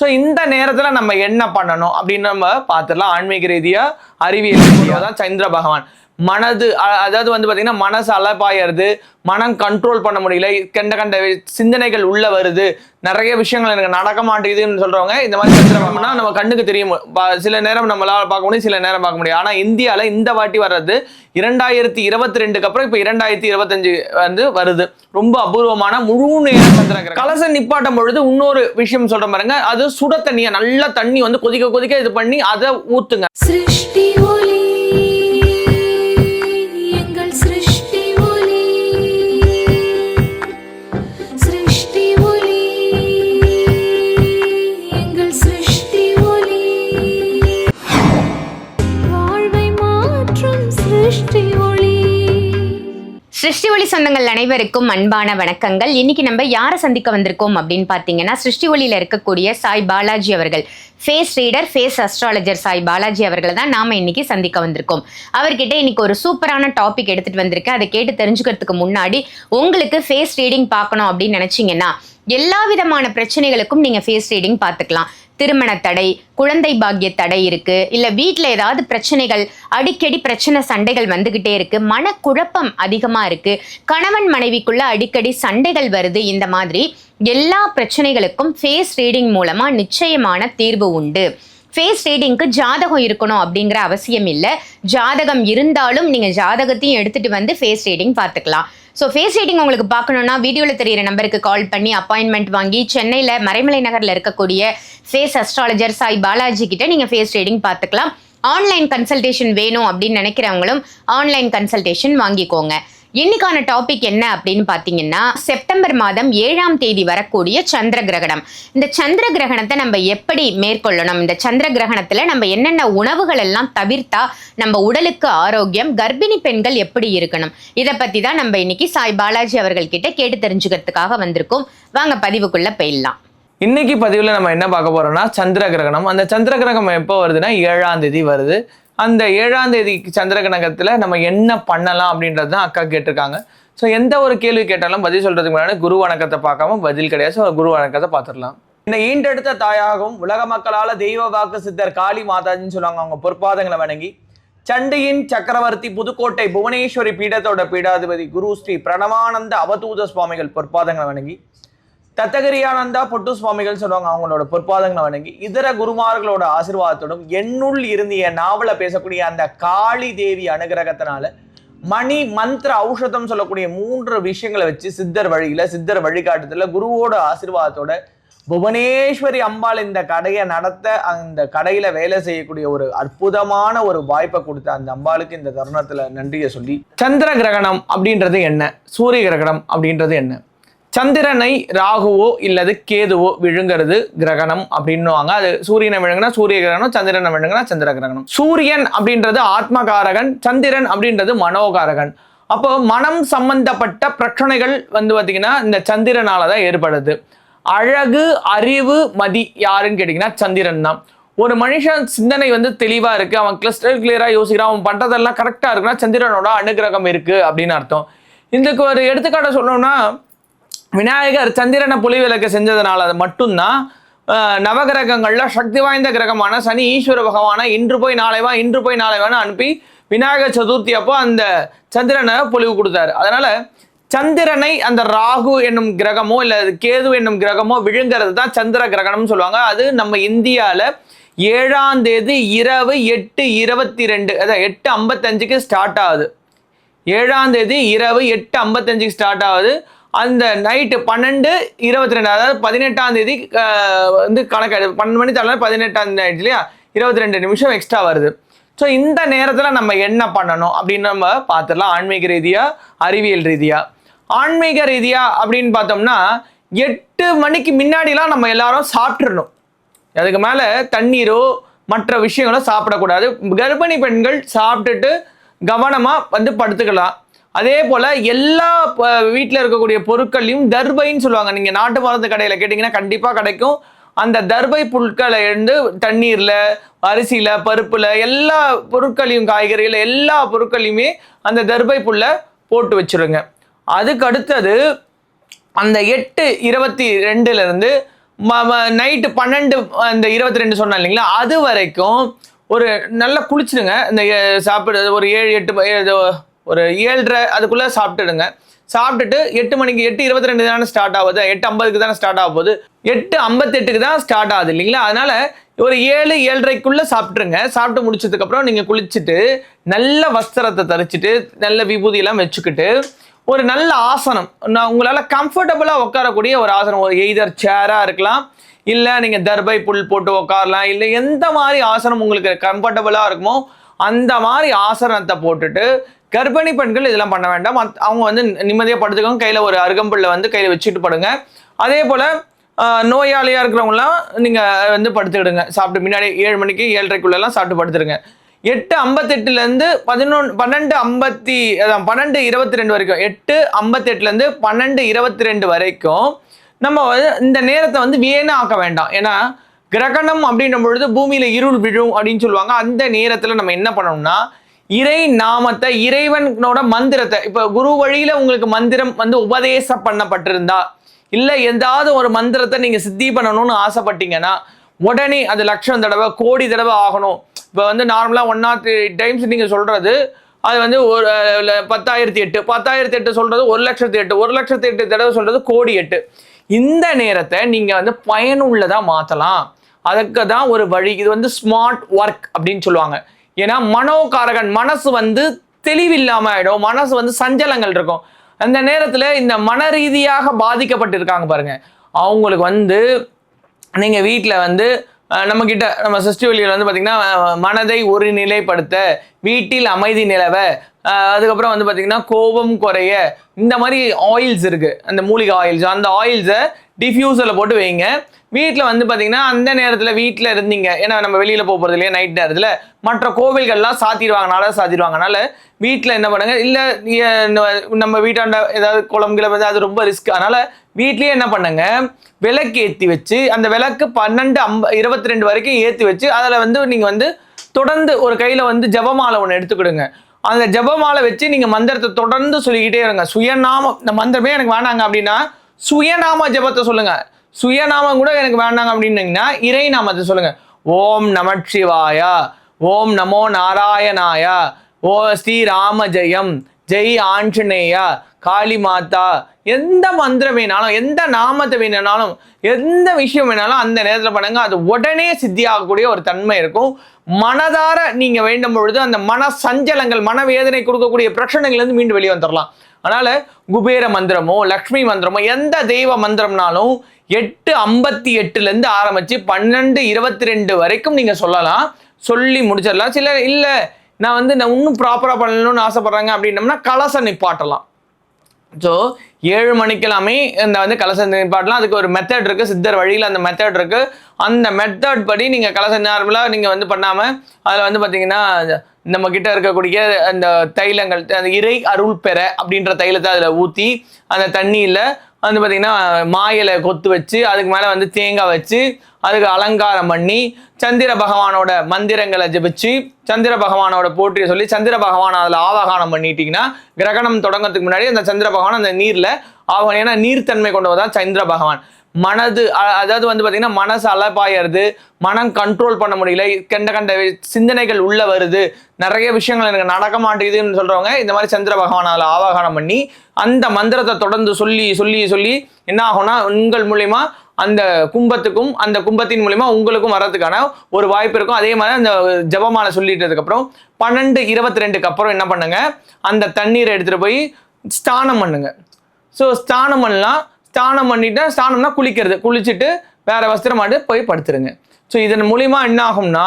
So இந்த நேரத்தில் நம்ம என்ன பண்ணணும் அப்படின்னு நம்ம பார்த்துடலாம். ஆன்மீக ரீதியாக அறிவியல் ரீதியாக தான் சந்திர பகவான். மனது அதாவது வந்து பார்த்தீங்கன்னா மனசு அலப்பாயறது மனம் கண்ட்ரோல் பண்ண முடியல கண்ட கண்ட சிந்தனைகள் உள்ள வருது நிறைய விஷயங்கள் எனக்கு நடக்க மாட்டேங்குதுன்னு சொல்றவங்க இந்த மாதிரி சந்திர நம்ம கண்ணுக்கு தெரியும். சில நேரம் நம்மளால் பார்க்க முடியும் சில நேரம் பார்க்க முடியும் ஆனால் இந்தியாவில் இந்த வாட்டி வர்றது இரண்டாயிரத்தி இருபத்தி ரெண்டுக்கு அப்புறம் இப்போ இரண்டாயிரத்தி இருபத்தஞ்சு வந்து வருது. ரொம்ப அபூர்வமான முழு நேரம் சந்திர கலசம் நிப்பாட்டும் பொழுது இன்னொரு விஷயம் சொல்ற பாருங்க. அது சுட தண்ணியை நல்ல தண்ணி வந்து கொதிக்க கொதிக்க இது பண்ணி அதை ஊத்துங்க. சிருஷ்டி ஒலி சிருஷ்டி ஒளி சொந்தங்கள் அனைவருக்கும் அன்பான வணக்கங்கள். இன்னைக்கு நம்ம யாரை சந்திக்க வந்திருக்கோம் அப்படின்னு பார்த்தீங்கன்னா சிருஷ்டி ஒளியில இருக்கக்கூடிய சாய் பாலாஜி அவர்கள். Face reader face astrologer Sai Balaji அவர்களை தான் நாம இன்னைக்கு சந்திக்க வந்திருக்கோம். அவர்கிட்ட இன்னைக்கு ஒரு சூப்பரான டாபிக் எடுத்துட்டு வந்திருக்கேன். அதை கேட்டு தெரிஞ்சுக்கிறதுக்கு முன்னாடி உங்களுக்கு ஃபேஸ் ரீடிங் பார்க்கணும் அப்படின்னு நினைச்சீங்கன்னா எல்லா விதமான பிரச்சனைகளுக்கும் நீங்கள் ஃபேஸ் ரீடிங் பார்த்துக்கலாம். திருமண தடை குழந்தை பாக்கிய தடை இருக்கு. இல்ல வீட்டில் ஏதாவது பிரச்சனைகள் அடிக்கடி பிரச்சனை சண்டைகள் வந்துகிட்டே இருக்கு. மனக்குழப்பம் அதிகமா இருக்கு. கணவன் மனைவிக்குள்ள அடிக்கடி சண்டைகள் வருது. இந்த மாதிரி எல்லா பிரச்சனைகளுக்கும் ஃபேஸ் ரீடிங் மூலமா நிச்சயமான தீர்வு உண்டு. ஃபேஸ் ரீடிங்க்கு ஜாதகம் இருக்கணும் அப்படிங்கிற அவசியம் இல்லை. ஜாதகம் இருந்தாலும் நீங்கள் ஜாதகத்தையும் எடுத்துகிட்டு வந்து ஃபேஸ் ரீடிங் பார்த்துக்கலாம். ஸோ ஃபேஸ் ரீடிங் உங்களுக்கு பார்க்கணுன்னா வீடியோவில் தெரியிற நம்பருக்கு கால் பண்ணி அப்பாயின்மெண்ட் வாங்கி சென்னையில் மறைமலை நகரில் இருக்கக்கூடிய ஃபேஸ் அஸ்ட்ராலஜர் சாய் பாலாஜி கிட்ட நீங்கள் ஃபேஸ் ரீடிங் பார்த்துக்கலாம். ஆன்லைன் கன்சல்டேஷன் வேணும் அப்படின்னு நினைக்கிறவங்களும் ஆன்லைன் கன்சல்டேஷன் வாங்கிக்கோங்க. இன்னைக்கான டாபிக் என்ன அப்படின்னு பார்த்தீங்கன்னா செப்டம்பர் மாதம் ஏழாம் தேதி வரக்கூடிய சந்திர கிரகணம். இந்த சந்திர கிரகணத்தை நம்ம எப்படி மேற்கொள்ளணும்? இந்த சந்திர கிரகணத்துல நம்ம என்னென்ன உணவுகள் எல்லாம் தவிர்த்தா நம்ம உடலுக்கு ஆரோக்கியம் கர்ப்பிணி பெண்கள் எப்படி இருக்கணும்? இதை பத்தி தான் நம்ம இன்னைக்கு சாய் பாலாஜி அவர்கள் கிட்ட கேட்டு தெரிஞ்சுக்கிறதுக்காக வந்திருக்கோம். வாங்க பதிவுக்குள்ள போயிடலாம். இன்னைக்கு பதிவில் நம்ம என்ன பார்க்க போறோம்னா சந்திர கிரகணம். அந்த சந்திர கிரகணம் எப்போ வருதுன்னா ஏழாம் தேதி வருது. அந்த ஏழாம் தேதி சந்திர கணகத்தில் நம்ம என்ன பண்ணலாம் அப்படின்றது தான் அக்கா கேட்டிருக்காங்க. ஸோ எந்த ஒரு கேள்வி கேட்டாலும் பதில் சொல்கிறதுக்கு முன்னாடி குரு வணக்கத்தை பார்க்காம பதில் கிடையாது. ஸோ குரு வணக்கத்தை பார்த்துடலாம். இந்த ஈண்டெடுத்த தாயாகவும் உலக மக்களால் தெய்வ வாக்கு சித்தர் காளி மாதாஜின்னு சொல்லுவாங்க. அவங்க பொற்பாதங்களை வணங்கி சண்டியின் சக்கரவர்த்தி புதுக்கோட்டை புவனேஸ்வரி பீடத்தோட பீடாதிபதி குரு ஸ்ரீ பிரணவானந்த அவதூத சுவாமிகள் பொற்பாதங்களை வணங்கி தத்தகிரியானந்தா பொட்டு சுவாமிகள் சொல்லுவாங்க அவங்களோட பொற்பாதங்களை வணங்கி இதர குருமார்களோட ஆசிர்வாதத்தோடும் என்னுள் இருந்து என் நாவல பேசக்கூடிய அந்த காளி தேவி அனுகிரகத்தினால மணி மந்திர ஔஷதம் சொல்லக்கூடிய மூன்று விஷயங்களை வச்சு சித்தர் வழியில சித்தர் வழிகாட்டுதல குருவோட ஆசிர்வாதத்தோட புவனேஸ்வரி அம்பாள் இந்த கடையை நடத்த அந்த கடையில வேலை செய்யக்கூடிய ஒரு அற்புதமான ஒரு வாய்ப்பை கொடுத்த அந்த அம்பாளுக்கு இந்த தருணத்துல நன்றியை சொல்லி சந்திர கிரகணம் அப்படின்றது என்ன? சூரிய கிரகணம் அப்படின்றது என்ன? சந்திரனை ராகுவோ இல்லது கேதுவோ விழுங்கிறது கிரகணம் அப்படின்னுவாங்க. அது சூரியனை விழுங்கினா சூரிய கிரகணம் சந்திரனை விழுங்கினா சந்திர கிரகணம். சூரியன் அப்படின்றது ஆத்மகாரகன் சந்திரன் அப்படின்றது மனோகாரகன். அப்போ மனம் சம்பந்தப்பட்ட பிரச்சனைகள் வந்து பார்த்தீங்கன்னா இந்த சந்திரனால தான் ஏற்படுது. அழகு அறிவு மதி யாருன்னு கேட்டிங்கன்னா சந்திரன் தான். ஒரு மனுஷன் சிந்தனை வந்து தெளிவாக இருக்குது அவன் கிளஸ்டர் கிளியராக யோசிக்கிறான். அவன் பண்ணுறதெல்லாம் கரெக்டாக இருக்குன்னா சந்திரனோட அனுகிரகம் இருக்குது அப்படின்னு அர்த்தம். இதுக்கு ஒரு எடுத்துக்காட்டை சொல்லணும்னா விநாயகர் சந்திரனை புலி விளக்கு செஞ்சதுனால அது மட்டும்தான் நவகிரகங்களில் சக்தி வாய்ந்த கிரகமான சனி ஈஸ்வர பகவானை இன்று போய் நாளை வா இன்று போய் நாளை வான்னு அனுப்பி விநாயகர் சதுர்த்தி அப்போ அந்த சந்திரனை பொலிவு கொடுத்தாரு. அதனால சந்திரனை அந்த ராகு என்னும் கிரகமோ இல்லை கேது என்னும் கிரகமோ விழுங்கிறது தான் சந்திர கிரகணம்னு சொல்லுவாங்க. அது நம்ம இந்தியாவில் ஏழாம் தேதி இரவு எட்டு இருபத்தி ரெண்டு அதான் எட்டு ஐம்பத்தஞ்சுக்கு ஸ்டார்ட் ஆகுது. ஏழாம் தேதி இரவு எட்டு ஐம்பத்தஞ்சுக்கு ஸ்டார்ட் ஆகுது. அந்த நைட்டு பன்னெண்டு இருபத்தி ரெண்டு அதாவது பதினெட்டாம் தேதி வந்து கணக்கு பன்னெண்டு மணி தரலாம் பதினெட்டாம் தேதி இல்லையா? இருபத்தி ரெண்டு நிமிஷம் எக்ஸ்ட்ரா வருது. ஸோ இந்த நேரத்தில் நம்ம என்ன பண்ணணும் அப்படின்னு நம்ம பார்த்துடலாம். ஆன்மீக ரீதியாக அறிவியல் ரீதியாக ஆன்மீக ரீதியாக அப்படின்னு பார்த்தோம்னா எட்டு மணிக்கு முன்னாடிலாம் நம்ம எல்லாரும் சாப்பிட்றணும் அதுக்கு மேலே தண்ணீரோ மற்ற விஷயங்களோ சாப்பிடக்கூடாது. கர்ப்பிணி பெண்கள் சாப்பிட்டுட்டு கவனமாக வந்து படுத்துக்கலாம். அதே போல் எல்லா வீட்டில் இருக்கக்கூடிய பொருட்களையும் தர்பைன்னு சொல்லுவாங்க. நீங்கள் நாட்டு மருந்து கடையில் கேட்டிங்கன்னா கண்டிப்பாக கிடைக்கும். அந்த தர்பை புட்களை இருந்து தண்ணீரில் அரிசியில் பருப்பில் எல்லா பொருட்களையும் காய்கறிகள் எல்லா பொருட்களையுமே அந்த தர்பை புல்லை போட்டு வச்சிருங்க. அதுக்கு அடுத்தது அந்த எட்டு இருபத்தி ரெண்டுல இருந்து நைட்டு பன்னெண்டு அந்த இருபத்தி ரெண்டு சொன்னேன் இல்லைங்களா? அது வரைக்கும் ஒரு நல்லா குளிச்சுடுங்க. இந்த சாப்பிடுறது ஒரு ஏழு எட்டு ஒரு ஏழரை அதுக்குள்ளே சாப்பிட்டுடுங்க. சாப்பிட்டுட்டு எட்டு மணிக்கு எட்டு இருபத்தி ரெண்டு தானே ஸ்டார்ட் ஆகுது? எட்டு ஐம்பதுக்கு தானே ஸ்டார்ட் ஆக போகுது? எட்டு ஐம்பத்தெட்டுக்கு தான் ஸ்டார்ட் ஆகுது இல்லைங்களா? அதனால ஒரு ஏழு ஏழரைக்குள்ளே சாப்பிட்ருங்க சாப்பிட்டு முடிச்சதுக்கப்புறம் நீங்கள் குளிச்சுட்டு நல்ல வஸ்திரத்தை தரிச்சிட்டு நல்ல விபூதியெல்லாம் வச்சுக்கிட்டு ஒரு நல்ல ஆசனம். நான் உங்களால் கம்ஃபர்டபுளாக உட்காரக்கூடிய ஒரு ஆசனம். ஒரு எய்தர் சேராக இருக்கலாம் இல்லை நீங்கள் தர்பை புல் போட்டு உட்காரலாம் இல்லை எந்த மாதிரி ஆசனம் உங்களுக்கு கம்ஃபர்டபுளாக இருக்குமோ அந்த மாதிரி ஆசனத்தை போட்டுட்டு கர்ப்பிணி பெண்கள் இதெல்லாம் பண்ண வேண்டாம். மத்- அவங்க வந்து நிம்மதியாக படுத்துக்கோங்க. கையில் ஒரு அருகம்புல்ல வந்து கையில் வச்சுட்டு படுங்க. அதே போல் நோயாளியாக இருக்கிறவங்களாம் நீங்கள் வந்து படுத்துக்கிடுங்க. சாப்பிட்டு முன்னாடி ஏழு மணிக்கு ஏழரைக்குள்ளெல்லாம் சாப்பிட்டு படுத்துருங்க. எட்டு ஐம்பத்தெட்டுலேருந்து பதினொன்று பன்னெண்டு ஐம்பத்தி அதான் பன்னெண்டு இருபத்தி ரெண்டு வரைக்கும். எட்டு ஐம்பத்தெட்டுலேருந்து பன்னெண்டு இருபத்தி ரெண்டு வரைக்கும் நம்ம வந்து இந்த நேரத்தை வந்து வீணாக ஆக்க வேண்டாம். ஏன்னா கிரகணம் அப்படின்ற பொழுது பூமியில் இருள் விழும் அப்படின்னு சொல்லுவாங்க. அந்த நேரத்தில் நம்ம என்ன பண்ணணும்னா இறை நாமத்தை இறைவனோட மந்திரத்தை இப்போ குரு வழியில் உங்களுக்கு மந்திரம் வந்து உபதேசம் பண்ணப்பட்டிருந்தா இல்லை எந்தாவது ஒரு மந்திரத்தை நீங்கள் சித்தி பண்ணணும்னு ஆசைப்பட்டீங்கன்னா உடனே அது லட்சம் தடவை கோடி தடவை ஆகணும். இப்போ வந்து நார்மலாக ஒன் நாட் டைம்ஸ் நீங்கள் சொல்கிறது அது வந்து ஒரு பத்தாயிரத்தி எட்டு பத்தாயிரத்தி எட்டு சொல்கிறது ஒரு லட்சத்தி எட்டு ஒரு லட்சத்தி எட்டு தடவை சொல்கிறது கோடி எட்டு. இந்த நேரத்தை நீங்கள் வந்து பயனுள்ளதாக மாற்றலாம் அதுக்கு தான் ஒரு வழி இது வந்து ஸ்மார்ட் ஒர்க் அப்படின்னு சொல்லுவாங்க. ஏன்னா மனோகாரகன் மனசு வந்து தெளிவில்லாமல் ஆகிடும் மனசு வந்து சஞ்சலங்கள் இருக்கும். அந்த நேரத்தில் இந்த மன ரீதியாக பாதிக்கப்பட்டிருக்காங்க பாருங்க. அவங்களுக்கு வந்து நீங்கள் வீட்டில் வந்து நம்மக்கிட்ட நம்ம கிட்ட நம்ம வந்து பார்த்தீங்கன்னா மனதை ஒரு நிலைப்படுத்த வீட்டில் அமைதி நிலவ அதுக்கப்புறம் வந்து பார்த்தீங்கன்னா கோபம் குறைய இந்த மாதிரி ஆயில்ஸ் இருக்கு. அந்த மூலிகை ஆயில்ஸ் அந்த ஆயில்ஸை டிஃப்யூசரில் போட்டு வைங்க. வீட்டில் வந்து பார்த்தீங்கன்னா அந்த நேரத்தில் வீட்டில் இருந்தீங்க. ஏன்னா நம்ம வெளியில் போக போகிறது இல்லையா நைட் நேரத்தில். மற்ற கோவில்கள்லாம் சாத்திடுவாங்க நட சாத்திடுவாங்க. வீட்டில் என்ன பண்ணுங்கள் இல்லை நம்ம வீட்டாண்ட ஏதாவது குளம் கிளம் வந்து அது ரொம்ப ரிஸ்க் அதனால் வீட்லேயே என்ன பண்ணுங்க விளக்கு ஏற்றி வச்சு அந்த விளக்கு பன்னெண்டு அம்ப இருபத்தி ரெண்டு வரைக்கும் ஏற்றி வச்சு அதில் வந்து நீங்கள் வந்து தொடர்ந்து ஒரு கையில் வந்து ஜபமாலை ஒன்று எடுத்துக்கிடுங்க. அந்த ஜபமாலை வச்சு நீங்கள் மந்திரத்தை தொடர்ந்து சொல்லிக்கிட்டே இருங்க. சுயநாமம் இந்த மந்திரமே எனக்கு வேணாங்க அப்படின்னா சுயநாம ஜெபத்தை சொல்லுங்க. சுயநாமம் கூட எனக்கு வேண்டாங்க அப்படின்னீங்கன்னா இறை நாமத்தை சொல்லுங்க. ஓம் நமச்சிவாயா ஓம் நமோ நாராயணாயா ஓ ஸ்ரீ ராம ஜெயம் ஜெய் ஆஞ்சநேயா காளி மாதா எந்த மந்திரம் வேணாலும் எந்த நாமத்தை வேணும்னாலும் எந்த விஷயம் வேணாலும் அந்த நேரத்தில் பண்ணுங்க. அது உடனே சித்தியாகக்கூடிய ஒரு தன்மை இருக்கும். மனதார நீங்கள் வேண்டும் பொழுது அந்த மன சஞ்சலங்கள் மனவேதனை கொடுக்கக்கூடிய பிரச்சனைகள்லேருந்து மீண்டும் வெளியே வந்துடலாம் அதனால் குபேர மந்திரமோ லக்ஷ்மி மந்திரமோ எந்த தெய்வ மந்திரம்னாலும் எட்டு ஐம்பத்தி எட்டுலேருந்து ஆரம்பித்து பன்னெண்டு இருபத்தி ரெண்டு வரைக்கும் நீங்கள் சொல்லலாம். சொல்லி முடிச்சிடலாம். சில இல்லை நான் வந்து நான் இன்னும் ப்ராப்பராக பண்ணணும்னு ஆசைப்பட்றாங்க அப்படின்னம்னா கலசம் நிப்பாட்டலாம். ஸோ ஏழு மணிக்கெல்லாமே இந்த வந்து கலச நிப்பாட்டலாம். அதுக்கு ஒரு மெத்தட் இருக்குது சித்தர் வழியில் அந்த மெத்தட் இருக்குது அந்த மெத்தட் படி நீங்கள் கலச நார்மலாக நீங்கள் வந்து பண்ணாமல் அதில் வந்து பார்த்தீங்கன்னா நம்ம கிட்ட இருக்கக்கூடிய அந்த தைலங்கள் அந்த இறை அருள் பெற அப்படின்ற தைலத்தை அதில் ஊற்றி அந்த தண்ணியில் வந்து பார்த்தீங்கன்னா மாயிலை கொத்து வச்சு அதுக்கு மேலே வந்து தேங்காய் வச்சு அதுக்கு அலங்காரம் பண்ணி சந்திர பகவானோட மந்திரங்களை ஜெபிச்சு சந்திர பகவானோட போற்றியை சொல்லி சந்திர பகவான் அதில் ஆவாகனம் பண்ணிட்டீங்கன்னா கிரகணம் தொடங்கிறதுக்கு முன்னாடி அந்த சந்திர பகவான் அந்த நீரில் ஆவாகனம். ஏன்னா நீர்த்தன்மை கொண்டவதான் சந்திர பகவான். மனது அதாவது வந்து பார்த்தீங்கன்னா மனசு அலப்பாயறது மனம் கண்ட்ரோல் பண்ண முடியல கண்ட கண்ட சிந்தனைகள் உள்ளே வருது நிறைய விஷயங்கள் எனக்கு நடக்க மாட்டேங்குதுன்னு சொல்கிறவங்க இந்த மாதிரி சந்திர பகவான் அதில் ஆவாகனம் பண்ணி அந்த மந்திரத்தை தொடர்ந்து சொல்லி சொல்லி சொல்லி என்ன ஆகும்னா உங்கள் மூலிமா அந்த கும்பத்துக்கும் அந்த கும்பத்தின் மூலிமா உங்களுக்கும் வர்றதுக்கான ஒரு வாய்ப்பு இருக்கும். அதே மாதிரி அந்த ஜபமாலை சொல்லிட்டதுக்கப்புறம் பன்னெண்டு இருபத்தி ரெண்டுக்கு அப்புறம் என்ன பண்ணுங்க அந்த தண்ணீரை எடுத்துகிட்டு போய் ஸ்நானம் பண்ணுங்கள் ஸோ ஸ்நானம் பண்ணலாம். ஸ்நானம் பண்ணிட்டு ஸ்நானம்னா குளிக்கிறது. குளிச்சுட்டு வேற வஸ்திரம் மாட்டு போய் படுத்துருங்க. ஸோ இதன் மூலிமா என்ன ஆகும்னா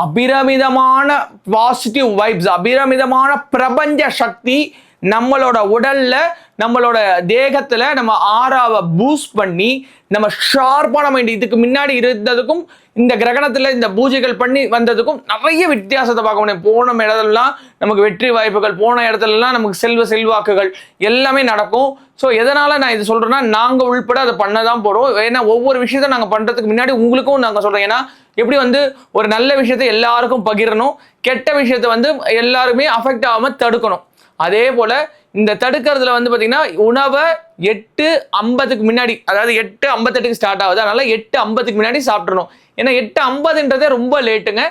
அபிரமிதமான பாசிட்டிவ் வைப்ஸ் அபிரமிதமான பிரபஞ்ச சக்தி நம்மளோட உடல்ல நம்மளோட தேகத்துல நம்ம ஆறாவை பூஸ்ட் பண்ணி நம்ம ஷார்ப்பான மைண்ட் இதுக்கு முன்னாடி இருந்ததுக்கும் இந்த கிரகணத்துல இந்த பூஜைகள் பண்ணி வந்ததுக்கும் நிறைய வித்தியாசத்தை பார்க்க முடியும். போன இடத்துலலாம் நமக்கு வெற்றி வாய்ப்புகள் போன இடத்துலலாம் நமக்கு செல்வ செல்வாக்குகள் எல்லாமே நடக்கும். ஸோ எதனால நான் இது சொல்றேன்னா நாங்க உள்பட அதை பண்ண தான் போறோம். ஏன்னா ஒவ்வொரு விஷயத்த நாங்க பண்றதுக்கு முன்னாடி உங்களுக்கும் நாங்க சொல்றோம். ஏன்னா எப்படி வந்து ஒரு நல்ல விஷயத்த எல்லாருக்கும் பகிரணும் கெட்ட விஷயத்த வந்து எல்லாருமே அஃபெக்ட் ஆகாம தடுக்கணும். அதே போல இந்த தடுக்கிறதுல வந்து பாத்தீங்கன்னா உணவை எட்டு ஐம்பதுக்கு முன்னாடி அதாவது எட்டு ஐம்பத்தெட்டுக்கு ஸ்டார்ட் ஆகுது. அதனால எட்டு ஐம்பதுக்கு முன்னாடி சாப்பிட்றணும் ஏன்னா எட்டு ஐம்பதுன்றதே ரொம்ப லேட்டுங்க.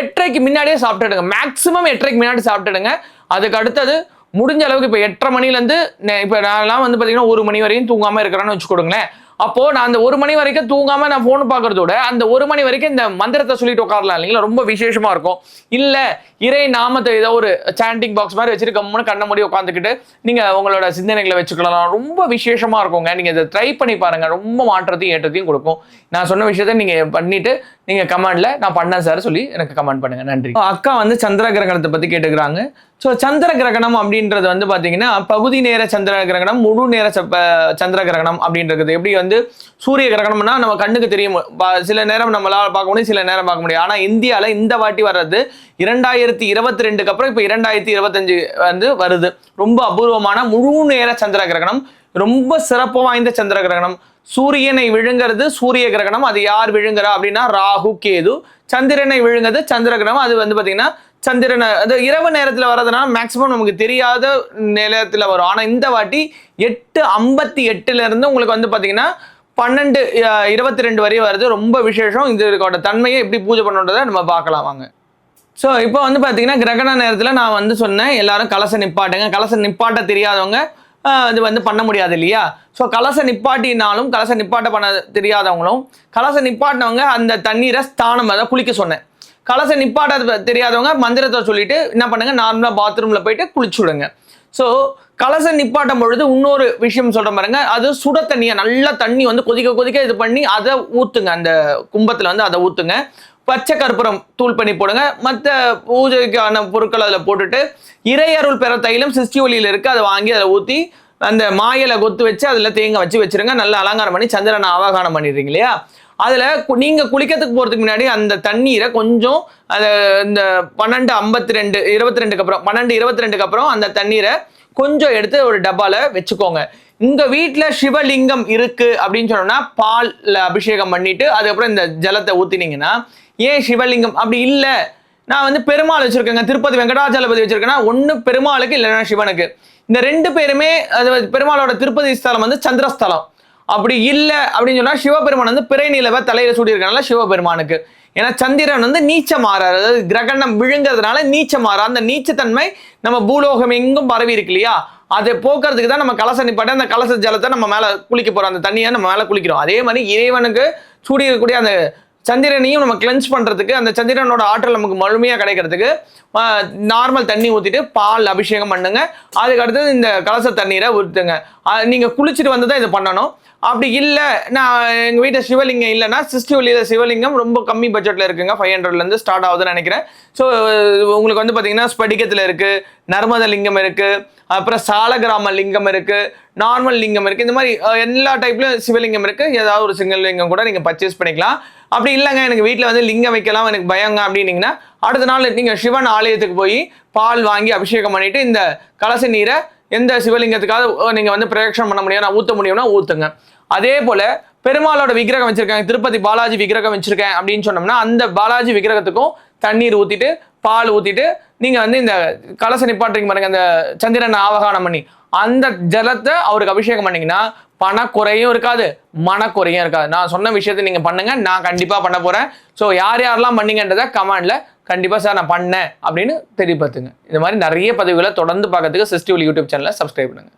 எட்டரைக்கு முன்னாடியே சாப்பிட்டுடுங்க. மேக்ஸிமம் எட்டரைக்கு முன்னாடி சாப்பிட்டுடுங்க. அதுக்கு அடுத்தது முடிஞ்ச அளவுக்கு இப்போ எட்டரை மணிலேருந்து இப்போ நான்லாம் வந்து பார்த்தீங்கன்னா ஒரு மணி வரையும் தூங்காமல் இருக்கிறேன்னு வச்சுக்கோங்களேன். அப்போ நான் அந்த ஒரு மணி வரைக்கும் தூங்காம நான் ஃபோன் பாக்குறதோட அந்த ஒரு மணி வரைக்கும் இந்த மந்திரத்தை சொல்லிட்டு உட்காரலாம் இல்லைங்களா? ரொம்ப விசேஷமா இருக்கும். இல்ல இறை நாமத்தை ஏதோ ஒரு சாண்டிங் பாக்ஸ் மாதிரி வச்சிருக்கோம்னு கண்ண முடி உட்காந்துக்கிட்டு நீங்க உங்களோட சிந்தனைகளை வச்சுக்கலாம். ரொம்ப விசேஷமா இருக்குங்க. நீங்க இதை ட்ரை பண்ணி பாருங்க. ரொம்ப மாற்றத்தையும் ஏற்றத்தையும் கொடுக்கும். நான் சொன்ன விஷயத்த நீங்க பண்ணிட்டு நீங்க கமெண்ட்ல நான் பண்ணேன் சார் சொல்லி எனக்கு கமெண்ட் பண்ணுங்க. நன்றி. அக்கா வந்து சந்திர கிரகணத்தை பத்தி கேட்டுக்கிறாங்க. ஸோ சந்திர கிரகணம் அப்படின்றது வந்து பார்த்தீங்கன்னா பகுதி நேர சந்திர கிரகணம் முழு நேர சந்திர கிரகணம் அப்படின்றது. எப்படி வந்து சூரிய கிரகணம்னா நம்ம கண்ணுக்கு தெரியும். சில நேரம் நம்மளால பார்க்க முடியும் சில நேரம் பார்க்க முடியும். ஆனால் இந்தியாவில் இந்த வாட்டி வர்றது இரண்டாயிரத்தி இருபத்தி ரெண்டுக்கு அப்புறம் இப்போ இரண்டாயிரத்தி இருபத்தஞ்சு வந்து வருது. ரொம்ப அபூர்வமான முழு நேர சந்திர கிரகணம். ரொம்ப சிறப்பு வாய்ந்த சந்திர கிரகணம். சூரியனை விழுங்கிறது சூரிய கிரகணம் அது யார் விழுங்குறா அப்படின்னா ராகு கேது. சந்திரனை விழுங்குறது சந்திர கிரகணம் அது வந்து பார்த்தீங்கன்னா சந்திரனை அது இரவு நேரத்தில் வர்றதுனால மேக்ஸிமம் நமக்கு தெரியாத நேரத்தில் வரும். ஆனால் இந்த வாட்டி எட்டு ஐம்பத்தி எட்டுலேருந்து உங்களுக்கு வந்து பார்த்தீங்கன்னா பன்னெண்டு இருபத்தி ரெண்டு வரையும் வருது. ரொம்ப விசேஷம். இதோட தன்மையை எப்படி பூஜை பண்ணுன்றதை நம்ம பார்க்கலாம் வாங்க. ஸோ இப்போ வந்து பார்த்தீங்கன்னா கிரகண நேரத்தில் நான் வந்து சொன்னேன் எல்லாரும் கலச நிப்பாட்டுங்க. கலச நிப்பாட்ட தெரியாதவங்க இது வந்து பண்ண முடியாது இல்லையா? ஸோ கலச நிப்பாட்டினாலும் கலச நிப்பாட்ட பண்ண தெரியாதவங்களும் கலச நிப்பாட்டினவங்க அந்த தண்ணீரை ஸ்தானம் அதாவது குளிக்க சொன்னேன். கலச நிப்பாட்ட தெரியாதவங்க மந்திரத்தை சொல்லிட்டு என்ன பண்ணுங்க நார்மலாக பாத்ரூமில் போயிட்டு குளிச்சு விடுங்க. ஸோ கலச நிப்பாட்டும் பொழுது இன்னொரு விஷயம் சொல்கிற பாருங்க அது சுட தண்ணியை நல்லா தண்ணி வந்து கொதிக்க கொதிக்க இது பண்ணி அதை ஊற்றுங்க அந்த கும்பத்தில் வந்து அதை ஊற்றுங்க பச்சை கற்பூரம் தூள் பண்ணி போடுங்க. மற்ற பூஜைக்கான பொருட்கள் அதில் போட்டுட்டு இறையருள் பெற தைலம் சிஸ்டி ஒலியில் இருக்கு அதை வாங்கி அதில் ஊற்றி அந்த மாயில கொத்து வச்சு அதில் தேங்காய் வச்சு வச்சுருங்க. நல்லா அலங்காரம் பண்ணி சந்திரனை ஆவாகானம் பண்ணிடுறீங்க இல்லையா? அதில் நீங்கள் குளிக்கிறதுக்கு போகிறதுக்கு முன்னாடி அந்த தண்ணீரை கொஞ்சம் அதை இந்த பன்னெண்டு ஐம்பத்தி ரெண்டு இருபத்தி ரெண்டுக்கு அப்புறம் பன்னெண்டு இருபத்தி ரெண்டுக்கு அப்புறம் அந்த தண்ணீரை கொஞ்சம் எடுத்து ஒரு டப்பாவில் வச்சுக்கோங்க. உங்கள் வீட்டில் சிவலிங்கம் இருக்குது அப்படின்னு சொன்னோம்னா பாலில் அபிஷேகம் பண்ணிவிட்டு அதுக்கப்புறம் இந்த ஜலத்தை ஊற்றினீங்கன்னா ஏன் சிவலிங்கம் அப்படி இல்லை? நான் வந்து பெருமாள் வச்சிருக்கேங்க திருப்பதி வெங்கடாச்சலபதி வச்சிருக்கேன்னா ஒன்று பெருமாளுக்கு இல்லைன்னா சிவனுக்கு. இந்த ரெண்டு பேருமே அது பெருமாளோட திருப்பதி ஸ்தலம் வந்து சந்திரஸ்தலம். அப்படி இல்லை அப்படின்னு சொன்னால் சிவபெருமான் வந்து பிறை நிலவை தலையில சூடியிருக்கனால சிவபெருமானுக்கு. ஏன்னா சந்திரன் வந்து நீச்சமாறார். அதாவது கிரகணம் விழுங்கிறதுனால நீச்சமாறா அந்த நீச்சத்தன்மை நம்ம பூலோகம் எங்கும் பரவி இருக்கு இல்லையா? அதை போக்குறதுக்கு தான் நம்ம கலச நிப்பாட்டி அந்த கலச ஜலத்தை நம்ம மேலே குளிக்க போகிறோம் அந்த தண்ணியை நம்ம மேலே குளிக்கிறோம். அதே மாதிரி இறைவனுக்கு சூடி இருக்கக்கூடிய அந்த சந்திரனையும் நம்ம கிளென்ஸ் பண்ணுறதுக்கு அந்த சந்திரனோட ஆற்றல் நமக்கு முழுமையாக கிடைக்கிறதுக்கு நார்மல் தண்ணி ஊற்றிட்டு பால் அபிஷேகம் பண்ணுங்க. அதுக்கு அடுத்தது இந்த கலச தண்ணீரை ஊற்றுங்க நீங்கள் குளிச்சுட்டு வந்து தான் இதை பண்ணணும். அப்படி இல்லை நான் எங்கள் வீட்டில் சிவலிங்கம் இல்லைன்னா சிஸ்டி ஒலியில் சிவலிங்கம் ரொம்ப கம்மி பட்ஜெட்டில் இருக்குங்க. ஃபைவ் ஹண்ட்ரட்லேருந்து ஸ்டார்ட் ஆகுதுன்னு நினைக்கிறேன். ஸோ உங்களுக்கு வந்து பார்த்தீங்கன்னா ஸ்படிகத்தில் இருக்குது நர்மத லிங்கம் இருக்குது அப்புறம் சாலகிராம லிங்கம் இருக்குது நார்மல் லிங்கம் இருக்குது இந்த மாதிரி எல்லா டைப்லையும் சிவலிங்கம் இருக்குது ஏதாவது ஒரு சிங்கல் லிங்கம் கூட நீங்கள் பர்ச்சேஸ் பண்ணிக்கலாம். அப்படி இல்லைங்க எனக்கு வீட்டில் வந்து லிங்கம் வைக்கலாம் எனக்கு பயங்க அப்படின்னீங்கன்னா அடுத்த நாள் நீங்கள் சிவன் ஆலயத்துக்கு போய் பால் வாங்கி அபிஷேகம் பண்ணிவிட்டு இந்த கலச நீரை எந்த சிவலிங்கத்துக்காக நீங்கள் வந்து பிரதட்சணம் பண்ண முடியும் நான் ஊற்ற முடியும்னா ஊற்றுங்க அதே போல் பெருமாளோட விக்கிரகம் வச்சிருக்கேன் திருப்பதி பாலாஜி விக்கிரகம் வச்சிருக்கேன் அப்படின்னு சொன்னோம்னா அந்த பாலாஜி விக்கிரகத்துக்கும் தண்ணீர் ஊற்றிட்டு பால் ஊற்றிட்டு நீங்கள் வந்து இந்த கலச நிப்பாட்டுறீங்க பாருங்க அந்த சந்திரனை ஆவகானம் பண்ணி அந்த ஜலத்தை அவருக்கு அபிஷேகம் பண்ணீங்கன்னா பணக்குறையும் இருக்காது மனக்குறையும் இருக்காது. நான் சொன்ன விஷயத்தை நீங்கள் பண்ணுங்க நான் கண்டிப்பாக பண்ண போகிறேன் ஸோ யார் யாரெல்லாம் பண்ணீங்கன்றதை கமெண்ட்ல கண்டிப்பாக சார் நான் பண்ணேன் அப்படின்னு தெரியப்படுத்துங்க. இந்த மாதிரி நிறைய பதிவுகளை தொடர்ந்து பார்க்கறதுக்கு சிஸ்டிவ் யூடியூப் சேனலை சப்ஸ்கிரைப் பண்ணுங்க.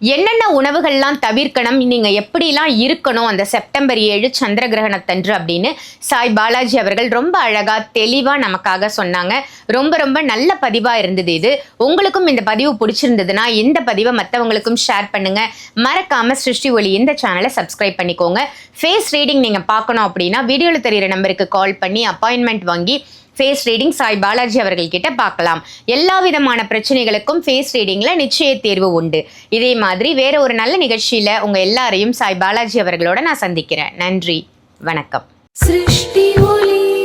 என்னென்ன உணவுகள்லாம் தவிர்க்கணும்? நீங்கள் எப்படிலாம் இருக்கணும்? அந்த செப்டம்பர் ஏழு சந்திர கிரகணத்தன்று அப்படின்னு சாய் பாலாஜி அவர்கள் ரொம்ப அழகாக தெளிவாக நமக்காக சொன்னாங்க. ரொம்ப ரொம்ப நல்ல பதிவாக இருந்தது இது. உங்களுக்கும் இந்த பதிவு பிடிச்சிருந்ததுன்னா இந்த பதிவை மற்றவங்களுக்கும் ஷேர் பண்ணுங்க. மறக்காம சிருஷ்டி ஒளி இந்த சேனலை சப்ஸ்கிரைப் பண்ணிக்கோங்க. ஃபேஸ் ரீடிங் நீங்கள் பார்க்கணும் அப்படின்னா வீடியோவில் தெரியிற நம்பருக்கு கால் பண்ணி அப்பாயின்மெண்ட் வாங்கி ஃபேஸ் ரீடிங் சாய் பாலாஜி அவர்கள்கிட்ட பார்க்கலாம். எல்லா விதமான பிரச்சனைகளுக்கும் ஃபேஸ் ரீடிங்கில் நிச்சய தேர்வு உண்டு. இதே மாதிரி வேற ஒரு நல்ல நிகழ்ச்சியில் உங்கள் எல்லாரையும் சாய் பாலாஜி அவர்களோட நான் சந்திக்கிறேன். நன்றி. வணக்கம். சிருஷ்டி ஒலி